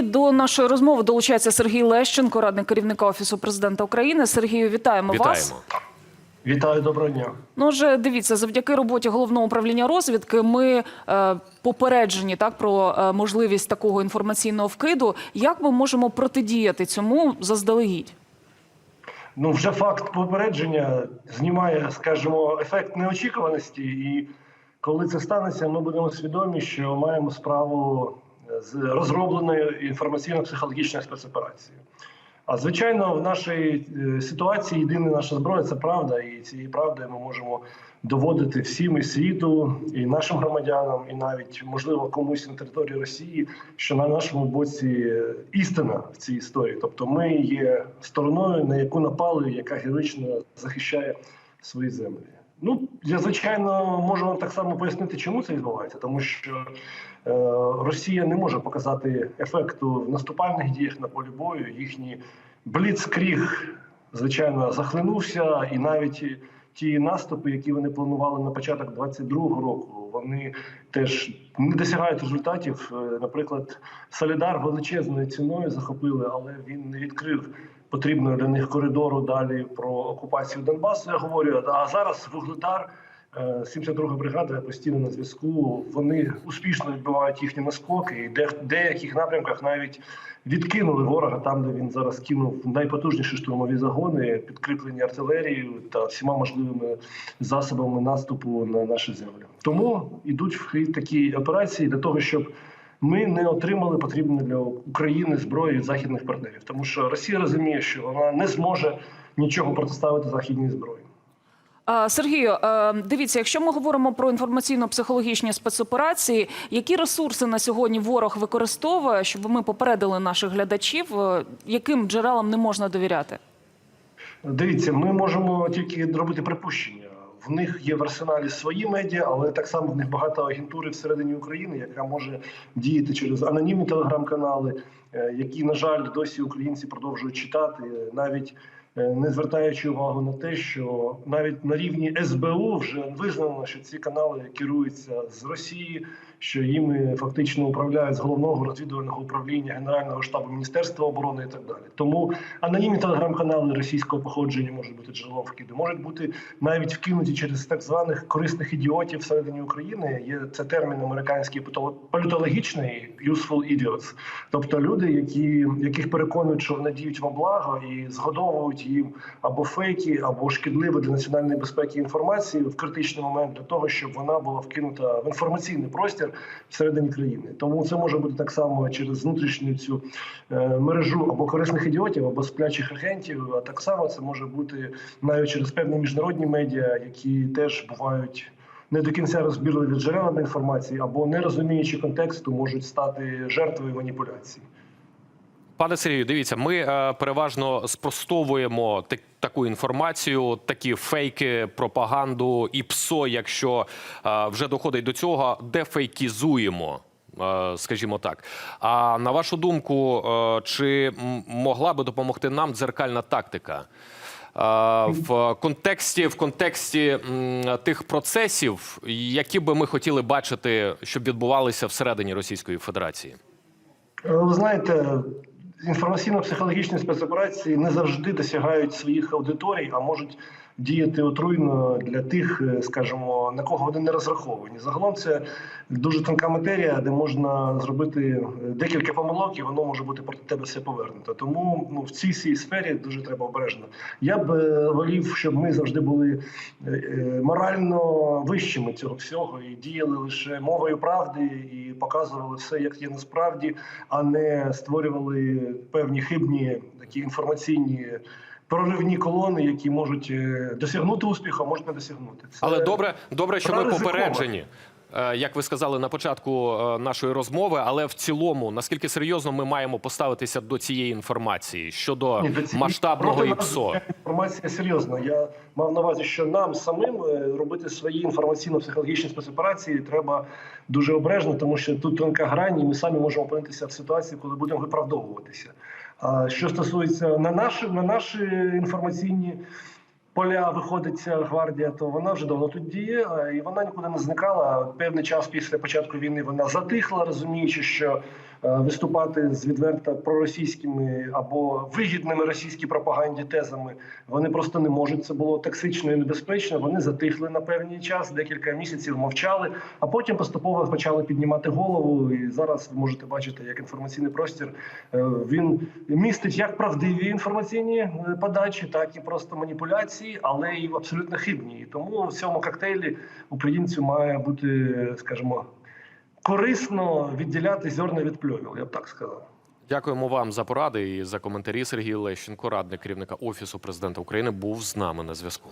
І до нашої розмови долучається Сергій Лещенко, радник керівника офісу президента України. Сергію, вітаємо, вас. Вітаю, доброго дня. Ну, вже дивіться, завдяки роботі головного управління розвідки ми е, попереджені так про е, можливість такого інформаційного вкиду. Як ми можемо протидіяти цьому заздалегідь? Ну, вже факт попередження знімає, скажімо, ефект неочікуваності, і коли це станеться, ми будемо свідомі, що маємо справу з розробленою інформаційно-психологічною спецоперацією. А звичайно, в нашій е, ситуації єдина наша зброя це правда, і цією правдою ми можемо доводити всім і світу, і нашим громадянам, і навіть можливо комусь на території Росії, що на нашому боці істина в цій історії. Тобто, ми є стороною, на яку напали, яка героїчно захищає свої землі. Ну, я звичайно можу вам так само пояснити, чому це відбувається, тому що е, Росія не може показати ефекту в наступальних діях на полі бою. Їхній бліцкріг, звичайно, захлинувся, і навіть ті наступи, які вони планували на початок 22-го року, вони теж не досягають результатів. Е, Наприклад, Солідар величезною ціною захопили, але він не відкрив потрібного для них коридору далі про окупацію Донбасу. Я говорю, а зараз Вугледар. Е, 72-га бригада постійно на зв'язку. Вони успішно відбивають їхні наскоки, і де в деяких напрямках навіть відкинули ворога там, де він зараз кинув найпотужніші штурмові загони, підкріплені артилерією та всіма можливими засобами наступу на наші землі. Тому йдуть в такі операції для того, щоб ми не отримали потрібну для України зброї від західних партнерів, тому що Росія розуміє, що вона не зможе нічого протиставити західній зброї. Сергію, дивіться, якщо ми говоримо про інформаційно-психологічні спецоперації, які ресурси на сьогодні ворог використовує, щоб ми попередили наших глядачів, е, яким джерелам не можна довіряти? Дивіться, ми можемо тільки робити припущення. В них є в арсеналі свої медіа, але так само в них багато агентури всередині України, яка може діяти через анонімні телеграм-канали, е, які, на жаль, досі українці продовжують читати, е, навіть не звертаючи увагу на те, що навіть на рівні СБУ вже визнано, що ці канали керуються з Росії, що їми фактично управляють з головного розвідувального управління Генерального штабу Міністерства оборони і так далі. Тому анонімні телеграм-канали російського походження можуть бути джерелом вкиду, можуть бути навіть вкинуті через так званих корисних ідіотів всередині України. Є це термін американський політоло- політологічний useful idiots, тобто люди, які яких переконують, що вони діють во благо і згодовують їм або фейки, або шкідливу для національної безпеки інформацію в критичний момент для того, щоб вона була вкинута в інформаційний простір всередині країни. Тому це може бути так само через внутрішню цю е, мережу або корисних ідіотів, або сплячих агентів. А так само це може бути навіть через певні міжнародні медіа, які теж бувають. Не до кінця розбірливі джерелами інформації або не розуміючи контексту, можуть стати жертвою маніпуляцій. Пане Сергію, дивіться, ми е, переважно спростовуємо так- таку інформацію, такі фейки, пропаганду і ПСО, якщо е, вже доходить до цього, дефейкізуємо. е, Скажімо так. А на вашу думку, чи могла би допомогти нам дзеркальна тактика? В контексті в контексті тих процесів, які би ми хотіли бачити, щоб відбувалися всередині Російської Федерації? Ви знаєте, інформаційно-психологічні спецоперації не завжди досягають своїх аудиторій, а можуть діяти отруйно для тих, е, скажімо, на кого вони не розраховані. Загалом це дуже тонка матерія, де можна зробити е, декілька помилок, і воно може бути проти тебе все повернуто. Тому ну в цій цій сфері дуже треба обережно. Я б е, волів, щоб ми завжди були морально вищими цього всього і діяли лише мовою правди і показували все, як є насправді, а не створювали певні хибні такі інформаційні. Проривні колони, які можуть е, досягнути успіху, а можуть не досягнути. Це Але добре, добре, що ми попереджені. Е, Як ви сказали на початку е, нашої розмови, але в цілому, наскільки серйозно ми маємо поставитися до цієї інформації щодо Ні, цієї- масштабного ІПСО? Інформація серйозна. Я мав на увазі, що нам самим е, робити свої інформаційно-психологічні спецоперації треба дуже обережно, тому що тут тонка грань, і ми самі можемо опинитися в ситуації, коли будемо виправдовуватися. А що стосується на наші на наші інформаційні поля виходить гвардія, то вона вже давно тут діє, і вона нікуди не зникала. Певний час після початку війни вона затихла, розуміючи, що е, виступати з відверто проросійськими або вигідними російській пропаганді тезами. Вони просто не можуть. Це було токсично і небезпечно. Вони затихли на певний час, декілька місяців мовчали, а потім поступово почали піднімати голову. І зараз ви можете бачити, як інформаційний простір е, він містить як правдиві інформаційні е, подачі, так і просто маніпуляції, але і абсолютно хибні. І тому в цьому коктейлі українцю має бути, скажімо, корисно відділяти зерна від пльовів, я б так сказав. Дякуємо вам за поради і за коментарі. Сергій Лещенко, радник керівника офісу президента України, був з нами на зв'язку.